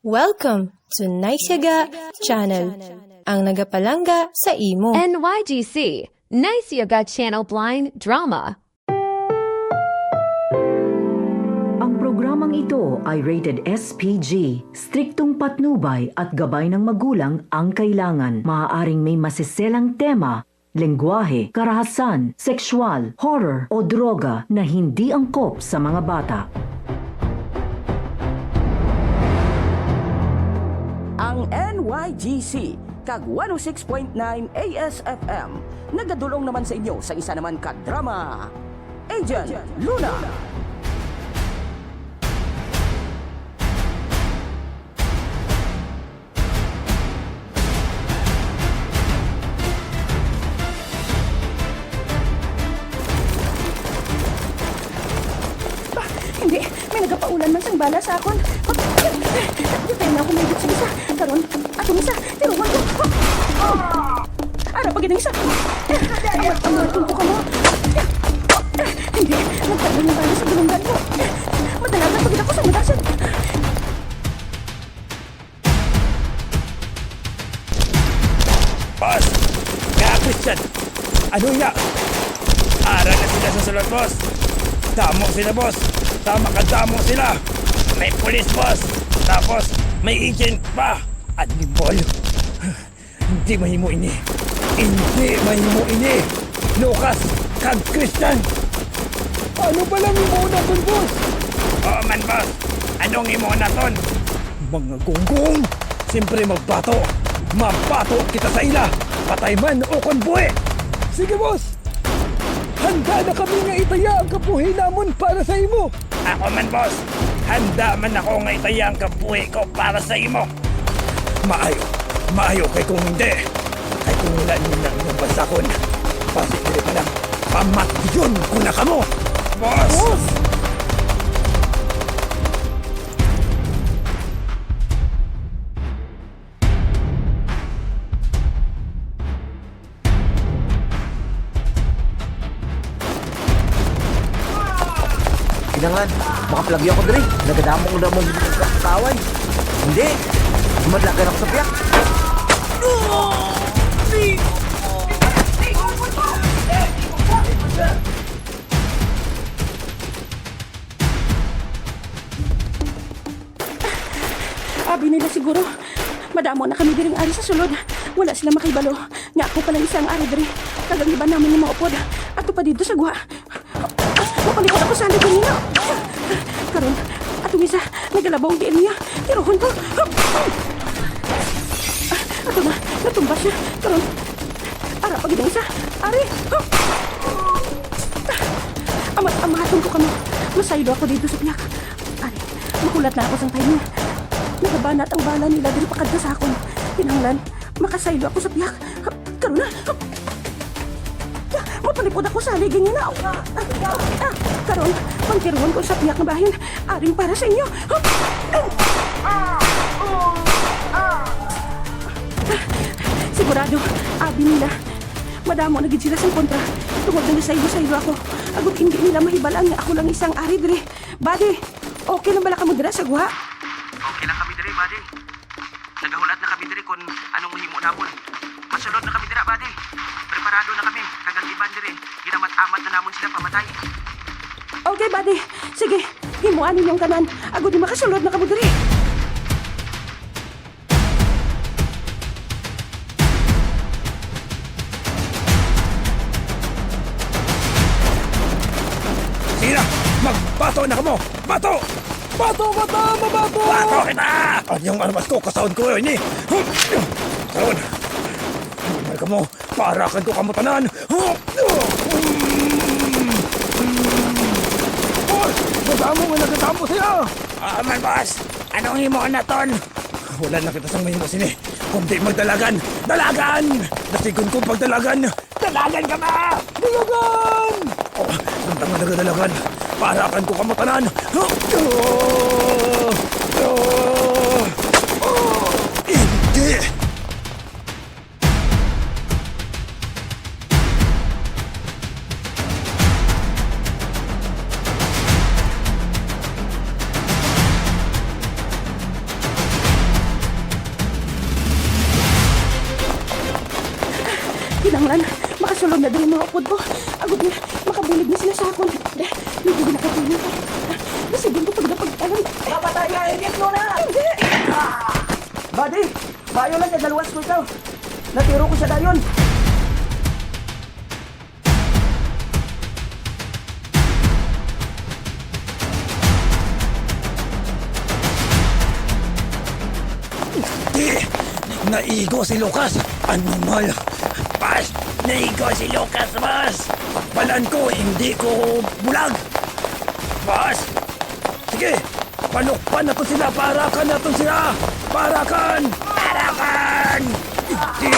Welcome to Naisyaga Channel, ang nagapalangga sa imo. NYGC, Nice Yoga Channel Blind Drama. Ang programang ito ay rated SPG. Striktong patnubay at gabay ng magulang ang kailangan. Maaaring may masiselang tema, lengguwahe, karahasan, sexual, horror o droga na hindi angkop sa mga bata. Ang NYGC kag 106.9 ASFM nagadulong naman sa inyo sa isa naman ka drama Agent Luna. Hindi, may nagapaulan man sang bala sa akon. Na ako sila, boss! Tama ka, tamo sila! May pulis, boss! Tapos, may agent pa! At limbol! Hindi mahimo ini! Hindi mahimo ini! Lucas! Kag Christian! Ano ba lang imo na ton, boss? Oo man, boss! Anong imo na ton? Mga gonggong! Siyempre magbato! Mabato kita sa ila! Patay man o konbuhe! Sige, boss! Handa na kami nga itaya ang kabuhi namon para sa imo! Ako man, boss! Handa man ako nga itaya ang kabuhi ko para sa imo! Maayo! Maayo kay kung hindi! Kay kung wala niyo na inyong basakon! Pasigili pa lang! Pamatyon ko na kamo! Boss! Boss! Makaplagyo ko diri. Nagadamo ko na mo kawan. Hindi. Madlagan ako sa piyak. Abi nila siguro. Madamo na kami diring ari sa sulod. Wala sila makibalo. Nga ako palang isang ari diri. Kagang iba namin yung mga upod. Ato pa dito sa guha. Mapalikot ako sa alig kanina. Karon, atong isa, nagalabaw diin niya. Tiruhon ko. Ato na, natumba siya. Karon, ara pag isa. Ari! Amat amaton ko kamo. Masaydo ako dito sa piyak. Ari, makulat na ako sa timing. Nagabanat ang bala nila diri pakadto sa akon. Kinanglan, makasaylo ako sa piyak. Karon na. Ah, Mapalipod ako sa aligin niya na. Ah, ah, karon, pangkiruan ko sa piyak na bahin. Aring para sa inyo. Ah, Sigurado, abi nila. Madamo na gid sila sa kontra. Tungod na saylo-saylo ako. Agot hindi nila mahibalaan nga ako lang isang ari dire. Badi, okay na bala ka mo sa guha? Okay lang kami diri, buddy. Nagahulat na kami diri kung anong mahimo namon. Masulod na kami dira, buddy. Preparado na kami. Iban diri. Ginamat-amat na namon sila pamatay. Okay, buddy. Sige, himuan ninyong kanan. Ago di makasulod na kamo na! Magbato na kamo! Bato! Bato ka ta! Mabato! Bato kita! Anyong armas ko, kasaon ko yun eh! Saon! Hindi ka mo, parakan ko kamutanan! Boss! Magamo nga nagatamo siya! Ah, man boss! Anong himo na ton? Wala na kita sang mahimo sini. Kundi magdalagan! Dalagan! Nasigon ko pagdalagan! Dalagan ka ba? Dalagan! Oh, ang tanga nagadalagan. Parakan ko kamutanan. Oh, oh, oh, Kinanglan, makasulod na din mga upod ko. Agod na, makabulig na sila sa akon. Deh, hindi ko nakatulong ko. Nasigin ko pag napagtalan. Papatay ka, Agent Luna! Hindi! Buddy, bayo lang yung dalawas ko ikaw. Natiro ko sa dayon. Naigo si Lucas! Animal! Pas! Naigo si Lucas, boss! Balan ko, hindi ko bulag! Boss! Sige! Panukpan na to sila! Parakan na to sila! Parakan! Parakan! Di!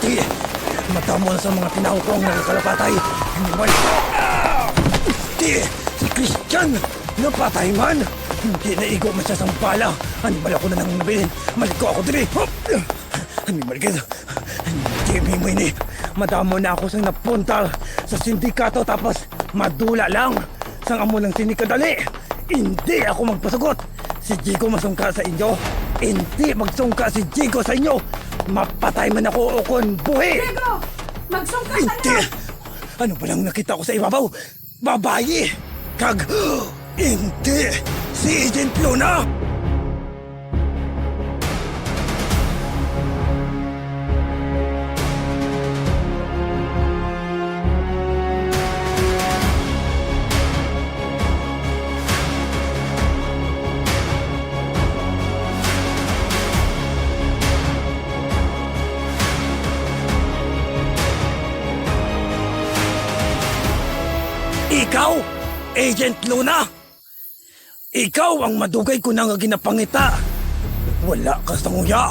Di! Mata mo na sa mga tinaw ko ang nakakalapatay! Animal! Ah! Di! Si Christian! Napatay man! Hindi naigo man siya sa pala! Animal ako na nang nabilin! Malit ko ako diri! Hop! Animal ka! Jimmy mo ini! Madamo na ako sa napunta sa sindikato tapos madula lang! Sang amo lang sinikadali! Hindi ako magpasagot! Si Jigo masungka sa inyo! Hindi magsungka si Jigo sa inyo! Mapatay man ako o kon buhi! Diego! Magsungka ka Hindi! na! Ano ba lang nakita ko sa ibabaw? Babayi! Kag... Hindi! Si Agent Luna! Ikaw, Agent Luna! Ikaw ang madugay ko na nga ginapangita. Wala ka sa nguya.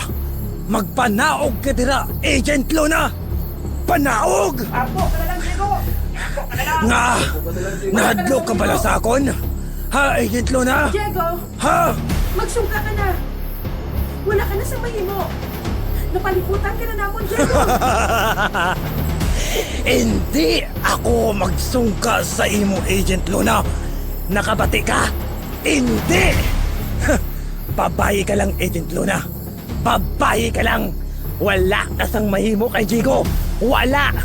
Magpanaog ka dira, Agent Luna! Panaog! Apo, ka na lang, Diego! Nga! Nahadlok ka pala sa akon? Ha, Agent Luna? Diego! Ha? Magsungka ka na! Wala ka na sa mahimo! Napaliputan ka na namon, Diego! Hindi ako magsungka sa imo, Agent Luna. Nakabati ka? Hindi! Babae ka lang, Agent Luna. Babae ka lang. Wala ka sang mahimo kay Jigo. Wala!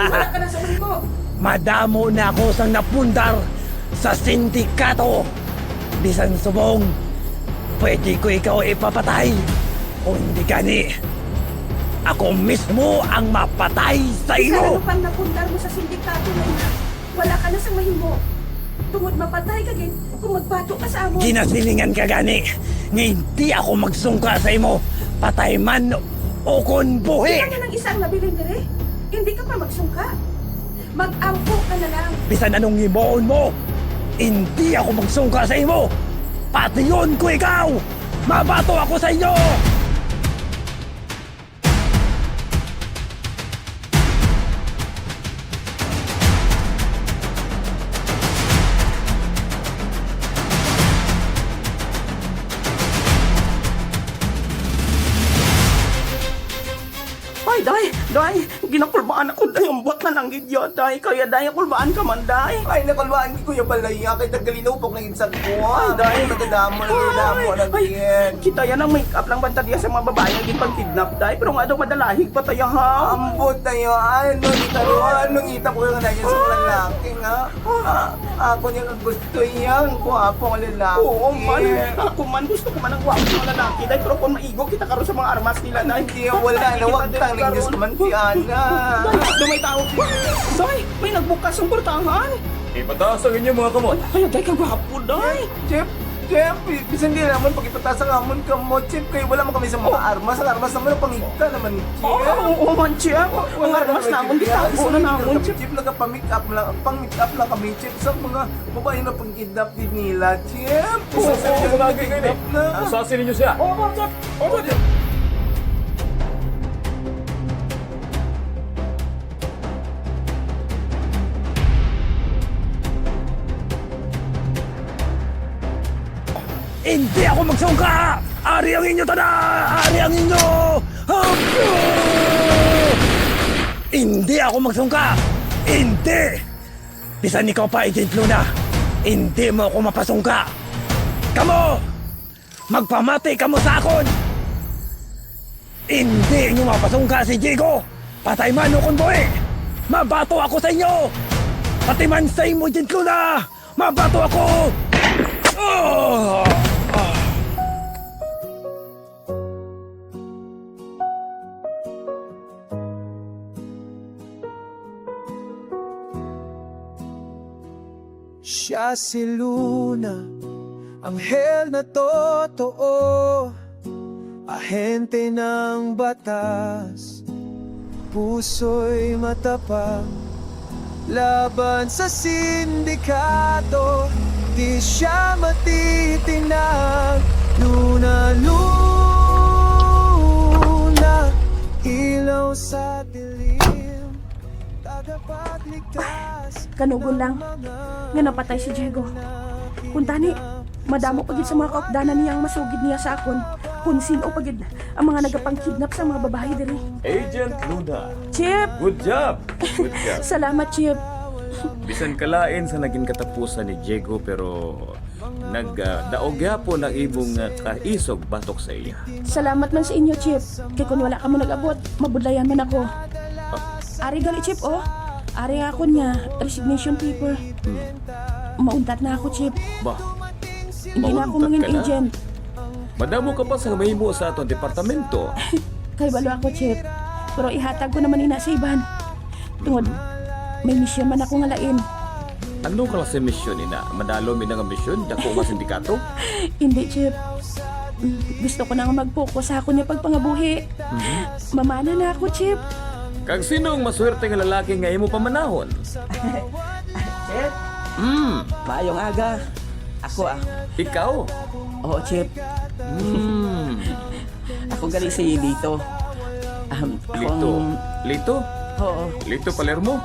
Wala ka na sa mahimo! Madamo na ako sang napundar sa sindikato. Bisan subong, pwede ko ikaw ipapatay. O hindi gani. Ako mismo ang mapatay sa iyo. ano pang napundar mo sa sindikato na ina, wala ka na sa mahimo. Tungod mapatay ka gin, kung magbato ka sa amo. Ginasilingan ka gani. Nga hindi ako magsungka sa imo. Patay man o kon buhi. Ikaw na ng isang nabiling dire. Hindi ka pa magsungka. Mag-ampo ka na lang. Bisan anong himuon mo. Hindi ako magsungka sa imo. Pati yun ko ikaw. Mabato ako sa iyo. Day, day, ginakulbaan ako day, ang buhat na lang gidyo, day, kaya day, kulbaan ka man, day. Ay, nakalwaan ko yung balaya kay tagalinupok ng insan ko. Ay, dahil- Nagdamo na nagdamo na Ay, din. kita yan ang make-up lang banta diya sa mga babae ang gipang kidnap, day, pero nga daw madalahig pa tayo, ha? Ambot na yun. Ano, kita ro, ano, kita ko yung nangyay sa lalaki nga. Ah, ako niya ang gusto yan. Kuwapo ang lalaki. Oo, man, ako man, gusto ko man ang gwapo ng lalaki, day, pero kung maigo kita karon sa mga armas nila, day. Hindi, wala na. Huwag tang Diyos man si Ana. Day, doon may tao. Day, may nagbukas ang portahan. Ipataas ang inyong mga kamot. Ay, day, kagwapo, day. Chef, Chef, bisan di naman pag ipatas ang amon ka mo, Chef, kayo wala mo kami sa mga armas. Ang armas naman ang pangita naman, Chef. Oo, oo, man, Chef. Ang armas namon, di tago na namon, Chef. Chip, nagpa-make up lang, pang make up lang kami, Chip, sa mga babae na pang-kidnap din nila, Chip. Oo, oo, malagi kayo eh. na. Usasin ninyo siya. Oo, Chef. Oo, Chef. Hindi ako magsungka! Ari ang inyo tada! Ari ang inyo! Hapyo! Hindi ako magsungka! Hindi! Bisan ikaw pa, Agent Luna, hindi mo ako mapasungka! Kamo! Magpamati ka mo sa akon! Hindi nyo mapasungka si Jigo! Patay man o kun boy! Mabato ako sa inyo! Pati man sa imo dyan ko na! Mabato ako! Oh! Siya si Luna, anghel na totoo, ahente ng batas, puso'y matapang, laban sa sindikato, di siya matitinag, Luna, Luna, ilaw sa Kanugon lang. Nga napatay si Diego. Kuntani, madamo pagid sa mga kaupdanan niya ang masugid niya sa akon. Kung sino pagid ang mga nagapang-kidnap sa mga babae diri. Agent Luna. Chip! Good job. Good job. Salamat, Chip. Bisan kalain sa naging katapusan ni Diego pero nagdaog po ng ibong uh, kaisog batok sa iya. Salamat man sa inyo, Chip. Kay kung wala ka mo nag-abot, mabudlayan man ako. Ari gali, Chip, oh. Ari ako niya, resignation paper. Mauntat na ako, Chip. Ba, Hindi na ako Mauntat ka na? agent. madamo ka pa sa mahimo sa atong departamento. Kay balo ako, Chip. Pero ihatag ko naman ina sa iban. Tungod, may misyon man ako nga lain. Ano klase misyon ina? Madalo mi nga misyon dako nga sindikato? Hindi, Chip. Mm, Gusto ko na nga mag-focus sa ako niya pagpangabuhi. Mamana na ako, Chip. Kag sinong maswerte nga lalaki nga imo pamanahon? Chip, Hmm, maayong aga. Ako ah. ikaw. Oo, Chip. Hmm, Ako galing si Lito. Um, Lito. ang- Lito? Oo. Lito Palermo?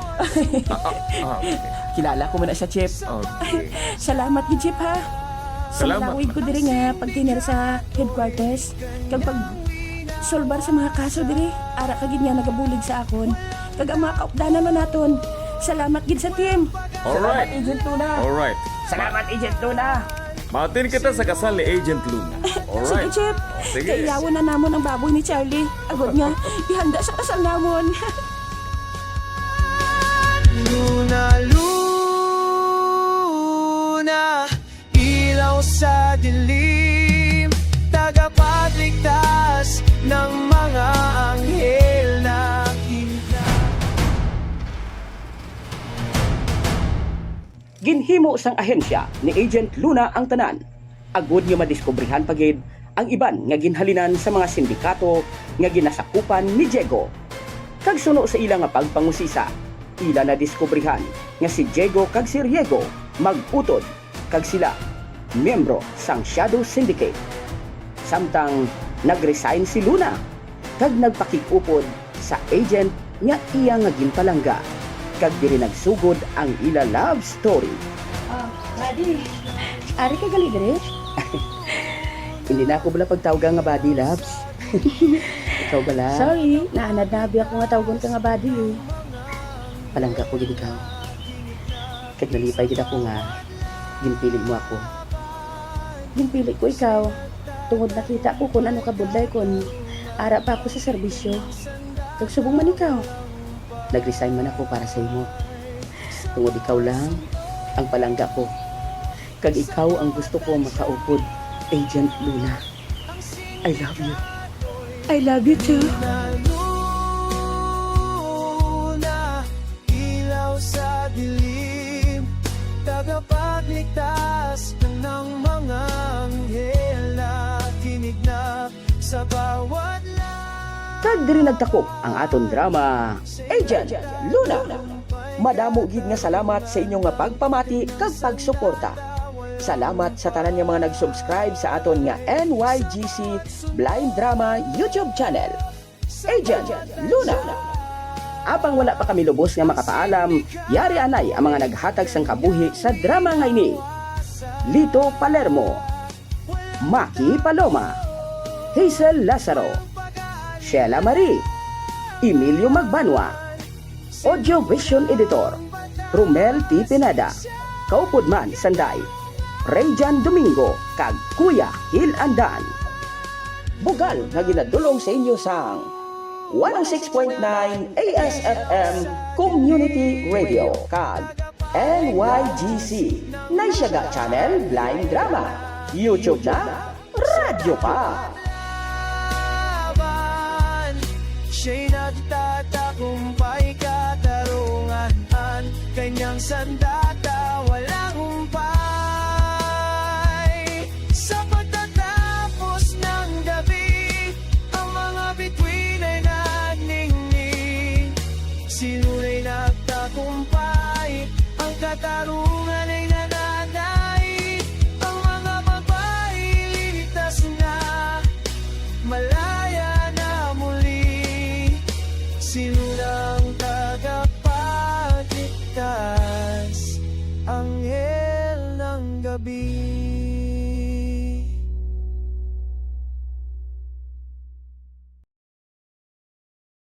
ah, ah, ah, okay. Kilala ko muna siya, Chip. Okay. Salamat, gi, Chip, ha? Salamat. Salamat. ko diri nga pagtinir sa headquarters. Kag pag solbar sa mga kaso diri, ara ka gid nga nagabulig sa akon. Kag ang mga kaupdanan man naton. Salamat gid sa team. Alright. Agent Luna. Alright. Salamat, Agent Luna. Matin kita sa kasal ni Agent Luna. Sige, Alright. Chip. Sige. Kaiyawon na namon ang baboy ni Charlie. Agod nga, ihanda sa kasal namon. Luna, Luna, ilaw sa dilim, tagapagligtas ng mga anghel na Ginhimo sang ahensya ni Agent Luna ang tanan. Agud nga madiskubrihan pagid ang iban nga ginhalinan sa mga sindikato nga ginasakupan ni Diego. Kag suno sa ila nga pagpangusisa, ila na diskubrihan nga si Diego kag si Riego mag-utod kag sila miyembro sang Shadow Syndicate. Samtang nag-resign si Luna kag nagpakig-upod sa agent nga iya nga ginpalangga kag diri nagsugod ang ila love story. Ah, buddy. Ari ka gali diri? Hindi na ako bala pagtawag nga body loves. Ikaw bala? Sorry, naanad na ako nga tawgon ka nga buddy eh. Palangga ko gid ikaw. Kag nalipay gid ako nga ginpili mo ako. Ginpili ko ikaw. Tungod nakita ko kung ano ka budlay kon ara pa ako sa serbisyo. Kagsubong man ikaw. Nag-resign man ako para sa imo. Tungod ikaw lang ang palangga ko. Kag ikaw ang gusto ko makaupod, Agent Luna. I love you. I love you too. Diri nagtakop ang aton drama, Agent Luna. Madamo gid nga salamat sa inyong nga pagpamati kag pagsuporta. Salamat sa tanan nga mga nag-subscribe sa aton nga NYGC Blind Drama YouTube channel. Agent Luna. Apang wala pa kami lubos nga makapaalam, yari anay ang mga naghatag sang kabuhi sa drama nga ini. Lito Palermo, Maki Paloma, Hazel Lazaro, Sheila Marie, Emilio Magbanwa, Audio Vision Editor, Romel T. Pineda, Kaupod Man Sanday, Rayjan Domingo kag Kuya Hil Andan. Bugal nga ginadulong sa inyo sang 106.9 ASFM Community Radio kag NYGC Naisyaga Channel Blind Drama YouTube na Radyo pa nagtatakumpay katarungan Kanyang sandata walang humpay. Sa pagtatapos ng gabi Ang mga bituin ay naningning Sinunay nagtakumpay Ang katarungan